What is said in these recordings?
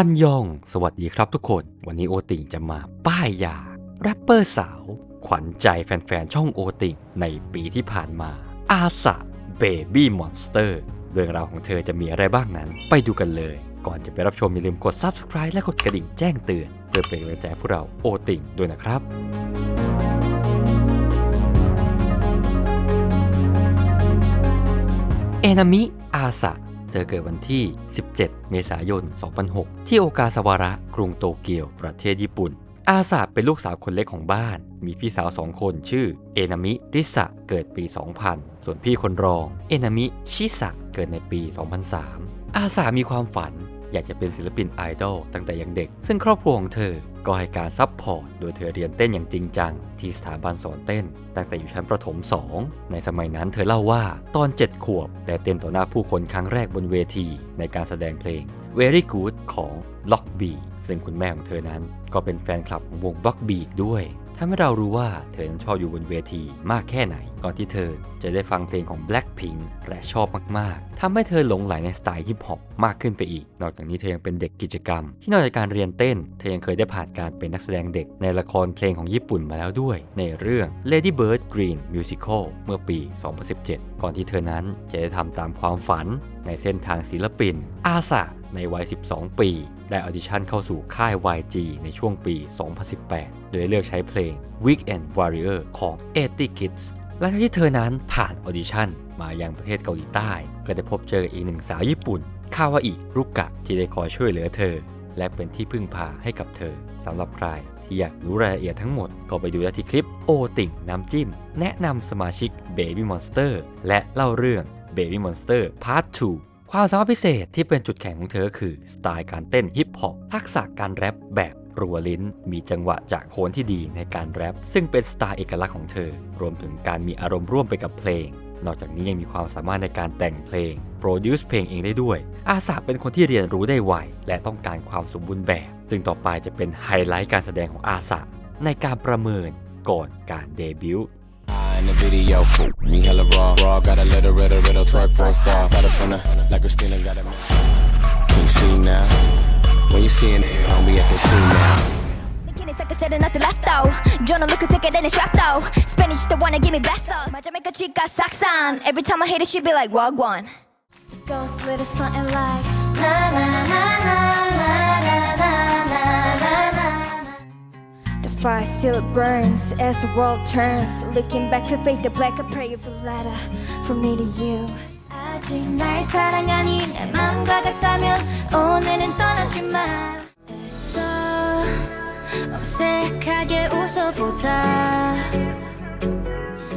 อันยอง สวัสดีครับทุกคน วันนี้โอติงจะมาป้ายยาแรปเปอร์สาว ขวัญใจแฟนๆ ช่องโอติงในปีที่ผ่านมา อาสะเบบี้มอนสเตอร์เรื่องราวของเธอจะมีอะไรบ้างนั้น ไปดูกันเลย ก่อนจะไปรับชมอย่าลืมกด Subscribe และกดกระดิ่งแจ้งเตือน เพื่อเป็นกำลังใจพวกเราโอติงด้วยนะครับเอนามิอาสะ เธอเกิดวันที่ 17 เมษายน 2006 ที่โอกาสาวาระ กรุงโตเกียว ประเทศญี่ปุ่น อาสะเป็นลูกสาวคนเล็กของบ้าน มีพี่สาวสองคนชื่อ เอนามิ ริสะ เกิดปี 2000 ส่วนพี่คนรอง เอนามิ ชิสะ เกิดในปี 2003 อาสามีความฝันอยากจะเป็นศิลปินไอดอลตั้งแต่ยังเด็ก ซึ่งครอบครัวของเธอ ก็ให้การซัพพอร์ตโดยเธอเรียนเต้นอย่างจริงจัง ที่สถาบันสอนเต้น ตั้งแต่อยู่ชั้นประถม 2 ในสมัยนั้นเธอเล่าว่าตอน 7 ขวบได้เต้นต่อหน้าผู้คนครั้งแรกบนเวที ในการแสดงเพลง Very Good ของ Block B ซึ่งคุณแม่ของเธอนั้นก็เป็นแฟนคลับของวง Block B อีกด้วย ทำให้เรารู้ว่าเธอนั้นชอบอยู่บนเวทีมากแค่ไหน ก่อนที่เธอจะได้ฟังเพลงของ Blackpink และชอบมาก ๆ ทำให้เธอหลงไหลในสไตล์ฮิปฮอปมากขึ้นไปอีก นอกจากนี้เธอยังเป็นเด็กกิจกรรม ที่นอกจากการเรียนเต้น เธอยังเคยได้ผ่านการเป็นนักแสดงเด็กในละครเพลงของญี่ปุ่นมาแล้วด้วย ในเรื่อง Lady Bird Green Musical เมื่อปี 2017 ก่อนที่เธอนั้นจะได้ทำตามความฝันในเส้นทางศิลปิน อาสา ในวัย 12 ปี ได้ออดิชั่นเข้าสู่ค่าย YG ในช่วงปี 2018 โดยเลือกใช้เพลง Weekend Warrior ของ80 Kids หลังจากที่เธอนั้นผ่านออดิชั่นมายังประเทศเกาหลีใต้ ก็ได้พบเจออีกหนึ่งสาวญี่ปุ่นคาวาอิรุกะที่ได้คอยช่วยเหลือเธอ และเป็นที่พึ่งพาให้กับเธอสำหรับใครที่อยากรู้รายละเอียดทั้งหมด ก็ไปดูได้ที่คลิปโอติ่งน้ำจิ้ม แนะนำสมาชิก Baby Monster และเล่าเรื่อง Baby Monster Part 2 ความสามารถพิเศษที่เป็นจุดแข็งของเธอคือ สไตล์การเต้นฮิปฮอปทักษะการแรปแบบรัวลิ้น มีจังหวะจากโคนที่ดีในการแรปซึ่งเป็นสไตล์เอกลักษณ์ของเธอ รวมถึงการมีอารมณ์ร่วมไปกับเพลง นอกจากนี้ยังมีความสามารถในการแต่งเพลง โปรดิวซ์เพลงเองได้ด้วย อาสาเป็นคนที่เรียนรู้ได้ไวและต้องการความสมบูรณ์แบบ ซึ่งต่อไปจะเป็นไฮไลท์การแสดงของอาสาในการประเมินก่อนการเดบิวต์ in the video. Me hella raw, raw. Got a little, little, little twerk for star. Got a from the, like Christina got it. Can you see now? When you seeing it, homie, I can see now. 咲かせるなってラフター情の向く世界でねシャッタースペニッシュと wanna give me best of on. Every time I hit it she be like wag one Ghost little something like na na na na fire still burns as the world turns. Looking back to fade the black, I pray for letter from me to you. 아직 날 사랑하니 내 맘과 같다면 오늘은 떠나지 마. 애써 어색하게 웃어보자.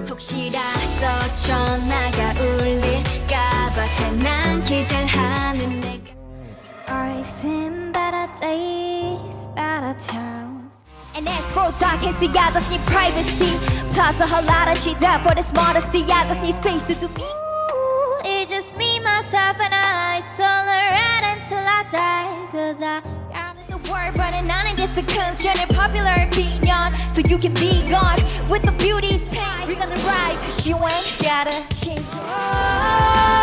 혹시라도 전화가 울릴까봐 괜한 기절하는 내가. I've seen better days, better times. And as for dark, I see I just need privacy. Plus a whole lot of shit out for this modesty. I just need space to do me. It's just me, myself, and I. Solo right until I die. Cause I got the world running on in this concern popular opinion. So you can be gone with the beauty's pain. We're gonna ride, cause you ain't gotta change. No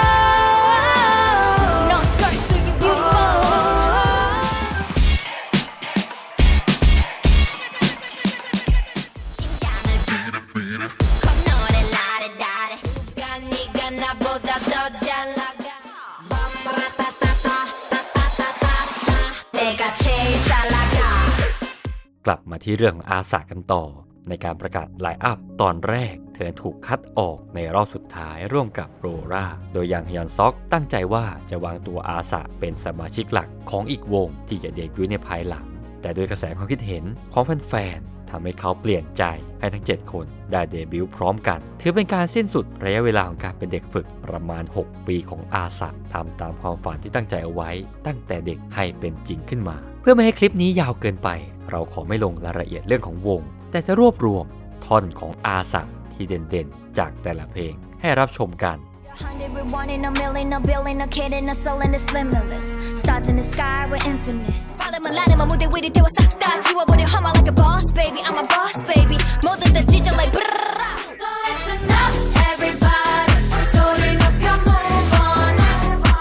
กลับมาที่เรื่ององอาสากันต่อ ในการประกาศไลน์อัพตอนแรก เธอถูกคัดออกในรอบสุดท้ายร่วมกับโรราโดยยังฮยอนซอกตั้งใจว่าจะวางตัวอาสาเป็นสมาชิกหลักของอีกวงที่จะเดบิวต์ในภายหลัง แต่โดยกระแสความคิดเห็นของแฟนๆ ทำให้เขาเปลี่ยนใจให้ทั้ง 7 คนได้เดบิวต์พร้อมกัน ถือเป็นการสิ้นสุดระยะเวลาของการเป็นเด็กฝึกประมาณ 6 ปีของอาสาทำตามความฝันที่ตั้งใจเอาไว้ ตั้งแต่เด็กให้เป็นจริงขึ้นมา เพื่อไม่ให้คลิปนี้ยาวเกินไป เราขอไม่ลงรายละเอียดเรื่องของวง แต่จะรวบรวมท่อนของอาสาที่เด่นๆ จากแต่ละเพลงให้รับชมกัน hundred with one in a million, a billion, a kid and a soul and it's limitless. Stars in the sky, we're infinite. 사람은 나는 무대 위를 태워 싹다 지워버려 험한 like a boss baby. I'm a boss baby. 모든 다 찢어 like 브라라라 So it's enough everybody. 소리 높여 move on.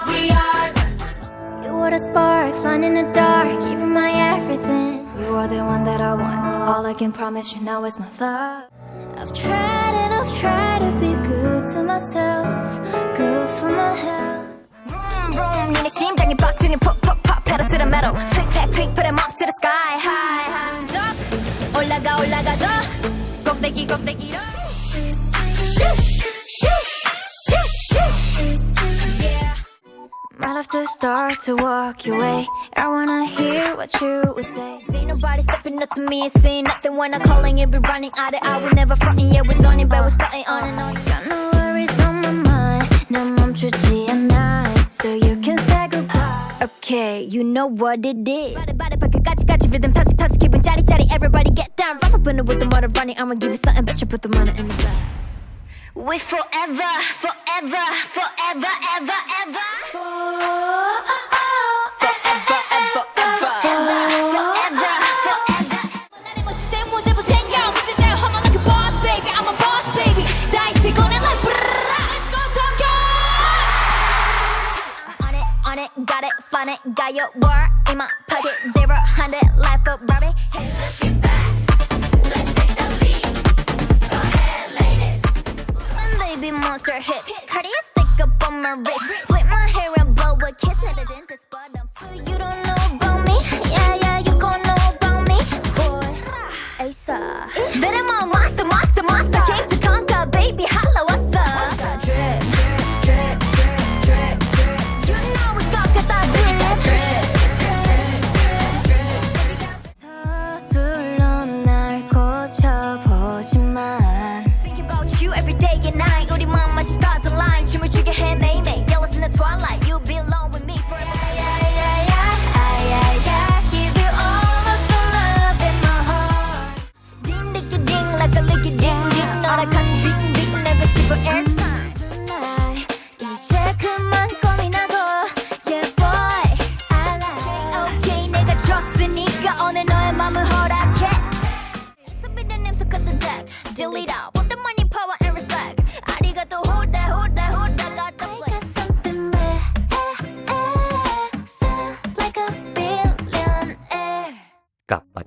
We are You are the spark flying in the dark giving my everything. You are the one that I want. All I can promise you now is my love. I've tried and I've tried to be good to myself Good for my health. Vroom vroom 니네 심장이 박수니 퍽퍽 pedal to the metal. Click, clack, click, put 'em up to the sky, high, hands up. 올라가, 올라가, 더. 꼭대기, 꼭대기로. Shush, shush, shush, shush. Yeah. Might have to start to walk your way. I wanna hear what you would say. See nobody stepping up to me and saying nothing when I'm calling it. Be running out of I would never fronting. Yeah, we're on it, but we're starting on and on. Got no worries on my mind. 난 멈추지 않아. So you can say goodbye. Okay, you know what it is. Body, body, 발끝까지 까지 rhythm touch, touch. 기분 짜릿짜릿. Everybody get down. Rough up in it with the motor running. I'ma give you something better. Put the money in the bag. We forever, forever, forever, ever, ever. Forever, got it, fun it, got your word in my pocket. Zero, hundred, life of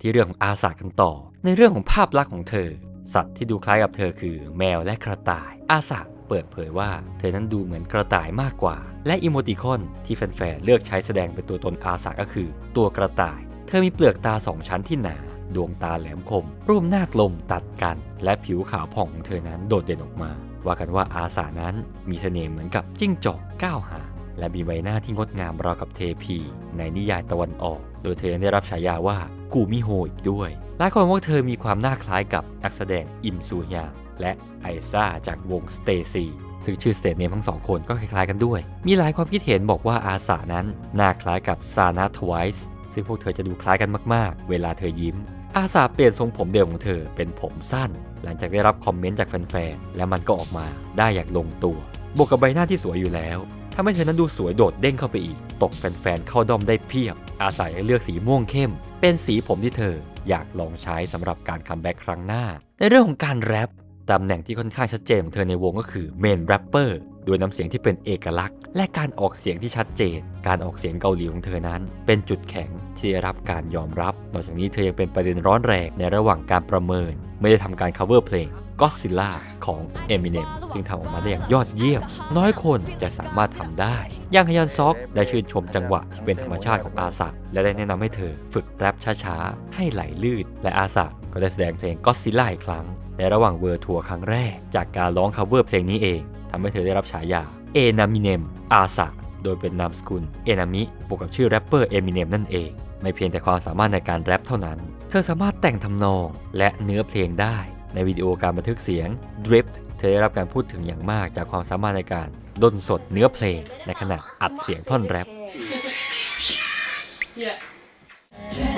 ที่เรื่องของอาสากันต่อ ในเรื่องของภาพลักษณ์ของเธอ สัตว์ที่ดูคล้ายกับเธอคือแมวและกระต่าย อาสาเปิดเผยว่าเธอนั้นดูเหมือนกระต่ายมากกว่า และอีโมติคอนที่แฟนๆเลือกใช้แสดงเป็นตัวตนอาสาก็คือ ตัวกระต่าย เธอมีเปลือกตาสองชั้นที่หนาดวงตาแหลมคม รูปหน้ากลมตัดกัน และผิวขาวผ่องของเธอนั้นโดดเด่นออกมา ว่ากันว่าอาสานั้นมีเสน่ห์เหมือนกับจิ้งจอกก้าวหาง และมีใบหน้าที่งดงามราวกับเทพีในนิยายตะวันออก โดยเธอยังได้รับฉายาว่ากูมิโฮอีกด้วย หลายคนว่าเธอมีความน่าคล้ายกับนักแสดงอิมซูฮยาและไอซ่าจากวงสเตซีซึ่งชื่อสเตทเนมทั้งสองคนก็คล้ายๆกันด้วย มีหลายความคิดเห็นบอกว่าอาสานั้นน่าคล้ายกับซานาทไวส์ซึ่งพวกเธอจะดูคล้ายกันมากๆ เวลาเธอยิ้ม อาสาเปลี่ยนทรงผมเดิมของเธอเป็นผมสั้น หลังจากได้รับคอมเมนต์จากแฟนๆ และมันก็ออกมาได้อย่างลงตัว บวกกับใบหน้าที่สวยอยู่แล้ว ทำให้เธอนั้นดูสวยโดดเด้งเข้าไปอีก ตกแฟนๆเข้าด้อมได้เพียบ อาศัยเลือกสีม่วงเข้ม เป็นสีผมที่เธออยากลองใช้สำหรับการคัมแบ็กครั้งหน้า ในเรื่องของการแรป ตำแหน่งที่ค่อนข้างชัดเจนของเธอในวงก็คือเมนแรปเปอร์โดยน้ำเสียงที่เป็นเอกลักษณ์ และการออกเสียงที่ชัดเจน การออกเสียงเกาหลีของเธอนั้น เป็นจุดแข็งที่ได้รับการยอมรับ นอกจากนี้เธอยังเป็นประเด็นร้อนแรงในระหว่างการประเมิน ไม่ได้ทำการ cover เพลง Godzilla ของ Eminem ซึ่งทำออกมาได้อย่างยอดเยี่ยม น้อยคนจะสามารถทำได้อย่างฮยันซอกได้ชื่นชมจังหวะที่เป็นธรรมชาติของอาสาและได้แนะนำให้เธอ ฝึกแรปช้าๆ ให้ไหลลื่นและอาสา ก็ได้แสดงเพลง Godzilla อีกครั้ง ในระหว่างเวอร์ทัวร์ครั้งแรก จากการร้อง cover เพลงนี้เองทำให้เธอได้รับฉายาเอนามิเนมอาสาโดยเป็นนามสกุลเอนามิบวกกับชื่อแรปเปอร์เอมิเนมนั่นเอง ไม่เพียงแต่ความสามารถในการแรปเท่านั้น เธอสามารถแต่งทำนองและเนื้อเพลงได้ ในวิดีโอการบันทึกเสียง Drip เธอได้รับการพูดถึงอย่างมากจากความสามารถในการดนสดเนื้อเพลงในขณะอัดเสียงท่อนแรป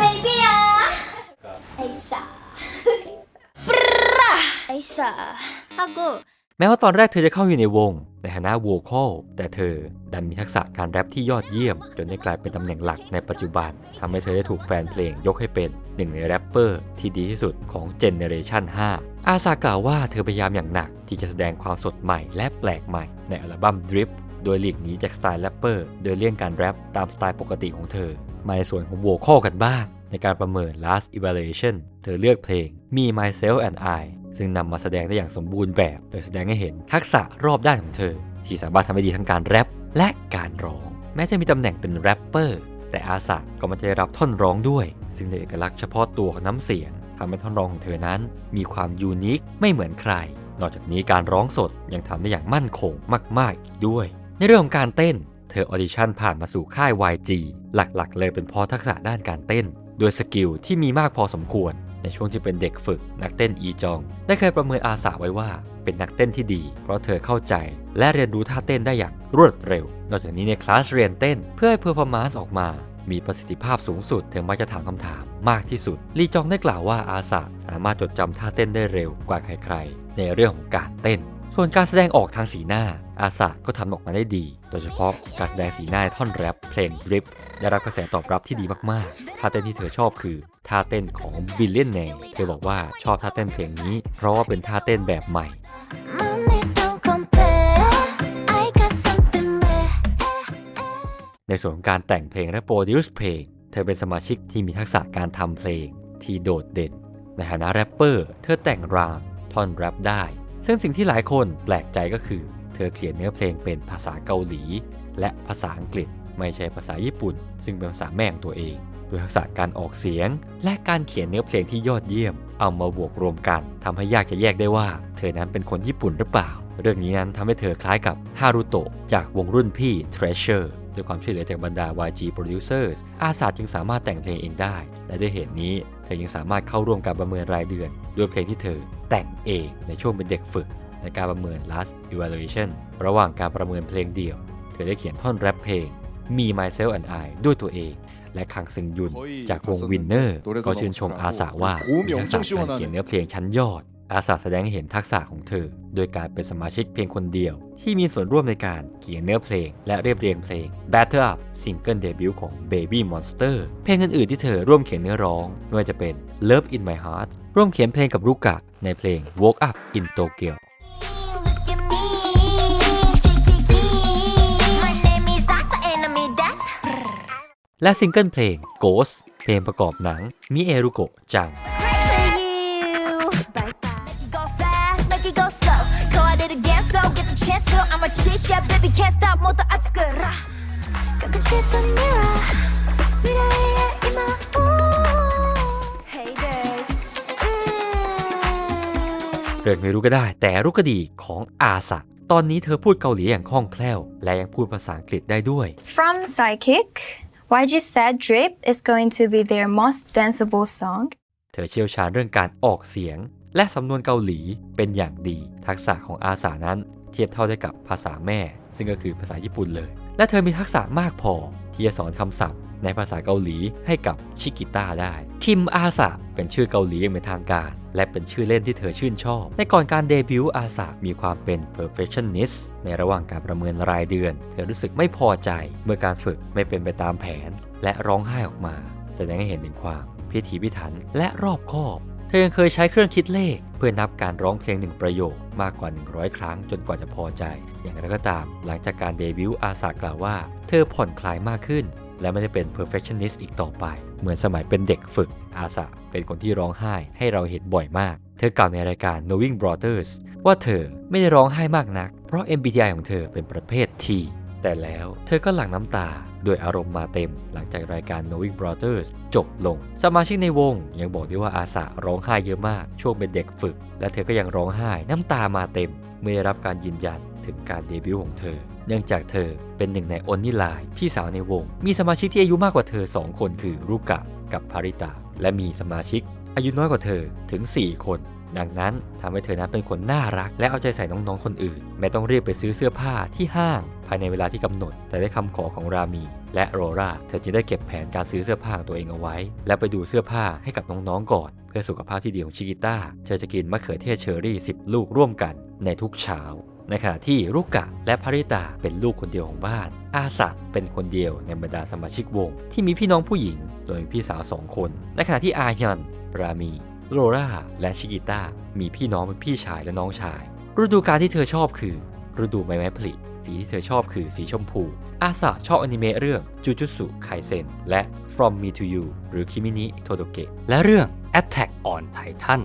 Baby ah Aisa Brrrah Aisa 하고แม้ว่าตอนแรกเธอจะเข้าอยู่ในวง ในฐานะโวคอลแต่เธอดันมีทักษะการแรปที่ยอดเยี่ยม จนได้กลายเป็นตำแหน่งหลักในปัจจุบันทำให้เธอได้ถูกแฟนเพลงยกให้เป็นหนึ่งในแรปเปอร์ที่ดีที่สุดของเจเนเรชัน5 อาซากล่าวว่าเธอพยายามอย่างหนักที่จะแสดงความสดใหม่และแปลกใหม่ในอัลบั้ม Drip โดยหลีกหนีจากสไตล์แรปเปอร์ โดยเลี่ยงการแรปตามสไตล์ปกติของเธอ มาในส่วนของโวคอลกันบ้าง ในการประเมิน last evaluation เธอเลือกเพลง Me Myself and I ซึ่งนำมาแสดงได้อย่างสมบูรณ์แบบ โดยแสดงให้เห็นทักษะรอบด้านของเธอ ที่สามารถทำได้ดีทั้งการแรปและการร้อง แม้จะมีตำแหน่งเป็นแรปเปอร์แต่อาสาก็ม่ได้รับท่อนร้องด้วย ซึ่งในเอกลักษณ์เฉพาะตัวของน้ำเสียงทำให้ท่อนร้องของเธอนั้น มีความยูนิคไม่เหมือนใคร นอกจากนี้การร้องสดยังทำได้อย่างมั่นคงมาก ๆ อีกด้วย ในเรื่องของการเต้น เธอออดิชั่นผ่านมาสู่ค่าย YG หลัก ๆ เลยเป็นเพราะทักษะด้านการเต้น ด้วยสกิลที่มีมากพอสมควร ในช่วงที่เป็นเด็กฝึกนักเต้นอีจอง ได้เคยประเมินอาสาไว้ว่าเป็นนักเต้นที่ดี เพราะเธอเข้าใจ และเรียนรู้ท่าเต้นได้อย่างรวดเร็ว นอกจากนี้ในคลาสเรียนเต้นเพื่อให้เพอร์ฟอร์มานซ์ออกมามีประสิทธิภาพสูงสุดเธอมักจะถามคำถามมากที่สุด ลีจองได้กล่าวว่าอาสาสามารถจดจำท่าเต้นได้เร็วกว่าใครๆ ในเรื่องของการเต้น ส่วนการแสดงออกทางสีหน้า อาสาก็ทำออกมาได้ดี โดยเฉพาะการแสดงสีหน้าท่อนแรปเพลง Drip ได้รับกระแสตอบรับที่ดีมากๆ ท่าเต้นที่เธอชอบคือ ท่าเต้นของ b i l l i o n a i r e เธอบอกว่าชอบท่าเต้นเพลงนี้ เพราะว่าเป็นท่าเต้นแบบใหม่ ในส่วนของการแต่งเพลงและโปรดิวซ์เพลง เธอเป็นสมาชิกที่มีทักษะการทำเพลงที่โดดเด่น ในฐานะแรปเปอร์ เธอแต่งรามท่อนแรปได้ ซึ่งสิ่งที่หลายคนแปลกใจก็คือ เธอเขียนเนื้อเพลงเป็นภาษาเกาหลี และภาษาอังกฤษ ไม่ใช่ภาษาญี่ปุ่น ซึ่งเป็นภาษาแม่งตัวเองด้วยทักษะการออกเสียง และการเขียนเนื้อเพลงที่ยอดเยี่ยม เอามาบวกรวมกันทำให้ยากจะแยกได้ว่า เธอนั้นเป็นคนญี่ปุ่นหรือเปล่า เรื่องนี้นั้นทำให้เธอคล้ายกับฮารุโตะจากวงรุ่นพี่ Treasure ด้วยความช่วยเหลือจากบรรดา YG Producers อาสาจึงสามารถแต่งเพลงเองได้ และด้วยเหตุนี้ อยังสามารถเข้าร่วมการประเมินรายเดือน ด้วยเพลงที่เธอแต่งเองในช่วงเป็นเด็กฝึก ในการประเมิน last evaluation ระหว่างการประเมินเพลงเดี่ยว เธอได้เขียนท่อนแรปเพลง Me Myself and I ด้วยตัวเอง และคังซึงยุนจากวงวินเนอร์ก็ชื่นชมอาสาว่ามีทักษะการเขียนเนื้อเพลงชั้นยอด อาสาแสดงให้เห็นทักษะของเธอ โดยการเป็นสมาชิกเพียงคนเดียว ที่มีส่วนร่วมในการเขียนเนื้อเพลง และเรียบเรียงเพลง Battle Up ซิงเกิลเดบิวต์ของ Baby Monster เพลงอื่นๆที่เธอร่วมเขียนเนื้อร้องไม่ว่าจะเป็น Love in My Heart ร่วมเขียนเพลงกับรุกะในเพลง Woke Up in Tokyo และซิงเกิลเพลง Ghost เพลงประกอบหนังมิเอรุโกะจัง chance So I'm a cheat shot Baby can't stop 모두熱く라 가끔씩 the mirror 미래의 이마 Haters mm. เรื่องไม่รู้ก็ได้ แต่รู้ก็ดีของอาสะ ตอนนี้เธอพูดเกาหลีอย่างคล่องแคล่ว และยังพูดภาษาอังกฤษได้ด้วย From Psychic, YG said Drip is going to be their most danceable song. เธอเชี่ยวชาญเรื่องการออกเสียง และสำนวนเกาหลีเป็นอย่างดี ทักษะของอาสานั้นเทียบเท่าได้กับภาษาแม่ ซึ่งก็คือภาษาญี่ปุ่นเลย และเธอมีทักษะมากพอ ที่จะสอนคำศัพท์ ในภาษาเกาหลีให้กับชิกิต้าได้ คิมอาสะเป็นชื่อเกาหลีอย่างเป็นทางการ และเป็นชื่อเล่นที่เธอชื่นชอบ ในก่อนการเดบิวต์อาสะมีความเป็น perfectionist ในระหว่างการประเมินรายเดือน เธอรู้สึกไม่พอใจเมื่อการฝึกไม่เป็นไปตามแผน และร้องไห้ออกมา แสดงให้เห็นถึงความพิถีพิถันและรอบคอบ ธอยังเคยใช้เครื่องคิดเลข เพื่อนับการร้องเพลงหนึ่งประโยคมากกว่า 100 ครั้งจนกว่าจะพอใจ อย่างไรก็ตาม หลังจากการเดบิวต์อาสากล่าวว่า เธอผ่อนคลายมากขึ้น และไม่ได้เป็น perfectionist อีกต่อไป เหมือนสมัยเป็นเด็กฝึกอาสาเป็นคนที่ร้องไห้ให้เราเห็นบ่อยมาก เธอกล่าวในรายการ Knowing Brothers ว่าเธอไม่ได้ร้องไห้มากนัก เพราะ MBTI ของเธอเป็นประเภท T แต่แล้วเธอก็หลั่งน้ำตาด้วยอารมณ์มาเต็ม หลังจากรายการ Knowing Brothers จบลง สมาชิกในวงยังบอกด้วยว่าอาสาร้องไห้เยอะมาก ช่วงเป็นเด็กฝึก และเธอก็ยังร้องไห้น้ำตามาเต็ม เมื่อได้รับการยืนยันถึงการเดบิวต์ของเธอ เนื่องจากเธอเป็นหนึ่งในออนนี่ไลน์พี่สาวในวง มีสมาชิกที่อายุมากกว่าเธอ 2 คนคือรุกะกับพาริตา และมีสมาชิก อายุน้อยกว่าเธอถึง 4 คน ดังนั้นทำให้เธอนั้นเป็นคนน่ารัก และเอาใจใส่น้องๆคนอื่นไม่ต้องเรียบไปซื้อเสื้อผ้าที่ห้างายในเวลาที่กำหนด แต่ได้คำขอของรามี และโรราเธอจึงได้เก็บแผนการซื้อเสื้อผ้าของตัวเองเอาไว้ และไปดูเสื้อผ้าให้กับน้องๆก่อน เพื่อสุขภาพที่ดีของชิกิต้าเธอจะกินมะเขือเทศเชอร์รี่ 10 ลูกร่วมกันในทุกเช้าในขณะที่รุกะและภริตาเป็นลูกคนเดียวของบ้าน อาสะเป็นคนเดียวในบรรดาสมาชิกวง ที่มีพี่น้องผู้หญิง โดยมีพี่สาวสองคน ในขณะที่อาฮยอนรามีโรราและชิกิต้ามีพี่น้องเป็นพี่ชายและน้องชาย ฤดูกาลที่เธอชอบคือ ฤดูใบไม้ผลิ สีที่เธอชอบคือสีชมพู อาสาชอบอนิเมะเรื่อง Jujutsu Kaisen และ From Me to You หรือ Kimi ni Todoke และเรื่อง Attack on Titan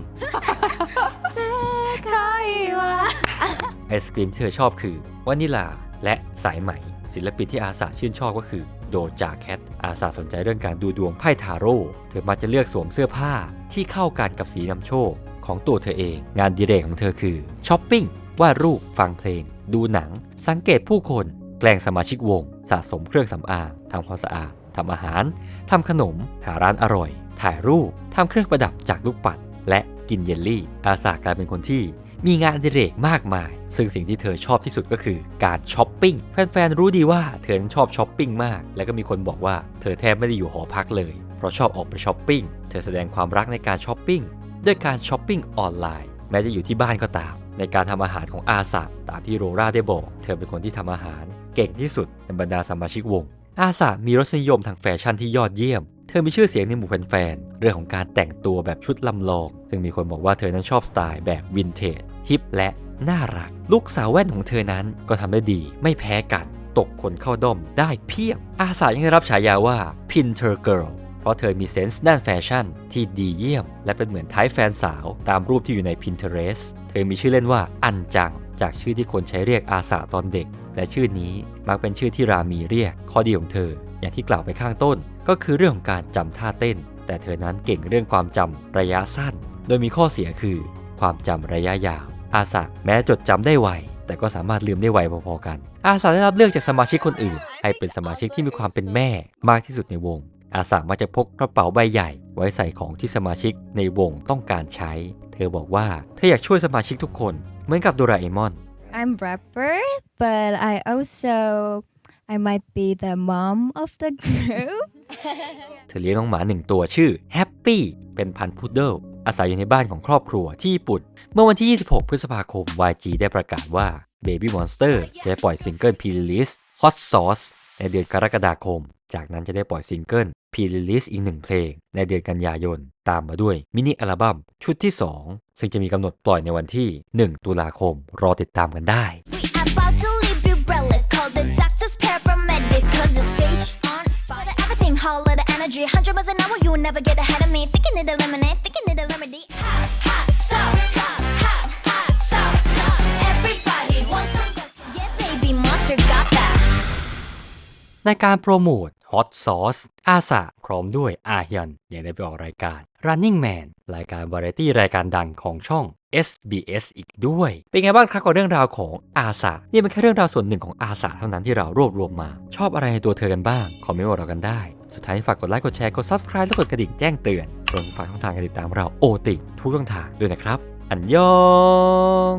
ไอศกรีมที่เธอชอบคือวานิลาและสายไหม ศิลปินที่อาสาชื่นชอบก็คือโดจาแคทอาสาสนใจเรื่องการดูดวงไพ่ทาโร่ เธอมักจะเลือกสวมเสื้อผ้าที่เข้ากันกับสีนำโชคของตัวเธอเอง งานอดีเรกของเธอคือช้อปปิ้งวาดรูปฟังเพลง ดูหนัง สังเกตผู้คน แกล้งสมาชิกวง สะสมเครื่องสำอางทำความสะอาดทำอาหารทำขนม หาร้านอร่อย ถ่ายรูปทำเครื่องประดับจากลูกปัด และกินเยลลี่ อาสากลายเป็นคนที่มีงานอดิเรกมากมาย ซึ่งสิ่งที่เธอชอบที่สุดก็คือการช้อปปิ้ง แฟนๆ รู้ดีว่าเธอชอบช้อปปิ้งมาก และก็มีคนบอกว่าเธอแทบไม่ได้อยู่หอพักเลย เพราะชอบออกไปช้อปปิ้ง เธอแสดงความรักในการช้อปปิ้งด้วยการช้อปปิ้งออนไลน์ แม้จะอยู่ที่บ้านก็ตาม ในการทำอาหารของอาสาตามที่โรราได้บอก เธอเป็นคนที่ทำอาหารเก่งที่สุดในบรรดาสมาชิกวง อาสามีรสนิยมทางแฟชั่นที่ยอดเยี่ยม เธอมีชื่อเสียงในหมู่แฟนๆเรื่องของการแต่งตัวแบบชุดลำลอง ซึ่งมีคนบอกว่าเธอนั้นชอบสไตล์แบบวินเทจฮิปและน่ารัก ลูกสาวแว่นของเธอนั้นก็ทำได้ดีไม่แพ้กัน ตกคนเข้าด้อมได้เพียบ อาสายังได้รับฉายาว่า Pinter Girl ราะเธอมีเซนส์ด้านแฟชั่นที่ดีเยี่ยม และเป็นเหมือนท้ายแฟนสาวตามรูปที่อยู่ใน Pinterest เธอมีชื่อเล่นว่าอันจัง จากชื่อที่คนใช้เรียกอาสาตอนเด็ก และชื่อนี้มักเป็นชื่อที่รามีเรียก ข้อดีของเธอ อย่างที่กล่าวไปข้างต้น ก็คือเรื่องของการจำท่าเต้น แต่เธอนั้นเก่งเรื่องความจำระยะสั้น โดยมีข้อเสียคือ ความจำระยะยาว อาสาแม้จดจำได้ไวแต่ก็สามารถลืมได้ไวพอๆกัน อาสาได้รับเลือกจากสมาชิกคนอื่น ให้เป็นสมาชิกที่มีความเป็นแม่มากที่สุดในวง อาสามักจะพกกระเป๋าใบใหญ่ไว้ใส่ของที่สมาชิกในวงต้องการใช้ เธอบอกว่าเธออยากช่วยสมาชิกทุกคน เหมือนกับโดราเอมอน I'm rapper, but I also I might be the mom of the group. เธอเลี้ยงน้องหมาหนึ่งตัวชื่อแฮปปี้เป็นพันธุ์พุดเดิลอาศัยอยู่ในบ้านของครอบครัวที่ญี่ปุ่น เมื่อวันที่ 26 พฤษภาคม YG ได้ประกาศว่า Baby Monster จะได้ปล่อยซิงเกิล P-Release Hot Sauce ในเดือนกรกฎาคม จากนั้นจะได้ปล่อยซิงเกิล P-Release อีกหนึ่งเพลง ในเดือนกันยายน ตามมาด้วยมินิอัลบั้มชุดที่ 2 ซึ่งจะมีกำหนดปล่อยในวันที่ 1 ตุลาคม รอติดตามกันได้ We about to leave you breathless. Call the doctors, paramedics, cause the stage on fire. Everything, whole lot of energy. Hundred miles an hour, you will never get ahead of me. Thinking it a lemonade, thinking it a remedy. Hot, hot sauce, hot, hot, hot sauce, hot. Everybody wants some. Yeah, baby, monster got that. ในการโปรโมท Hot Sauce อาสาพร้อมด้วยอาฮยันยังได้ไปออกรายการ Running Man รายการวาไรตี้รายการดังของช่อง SBS อีกด้วย เป็นไงบ้างครับกับเรื่องราวของอาสานี่เป็นแค่เรื่องราวส่วนหนึ่งของอาสาเท่านั้นที่เรารวบรวมมา ชอบอะไรในตัวเธอกันบ้าง คอมเมนต์บอกเรากันได้ สุดท้ายฝากกดไลค์กดแชร์กด Subscribe และกดกระดิ่งแจ้งเตือนรวมฝากช่องทางการติดตามเราโอติทุกช่องทางด้วยนะครับ อันยอง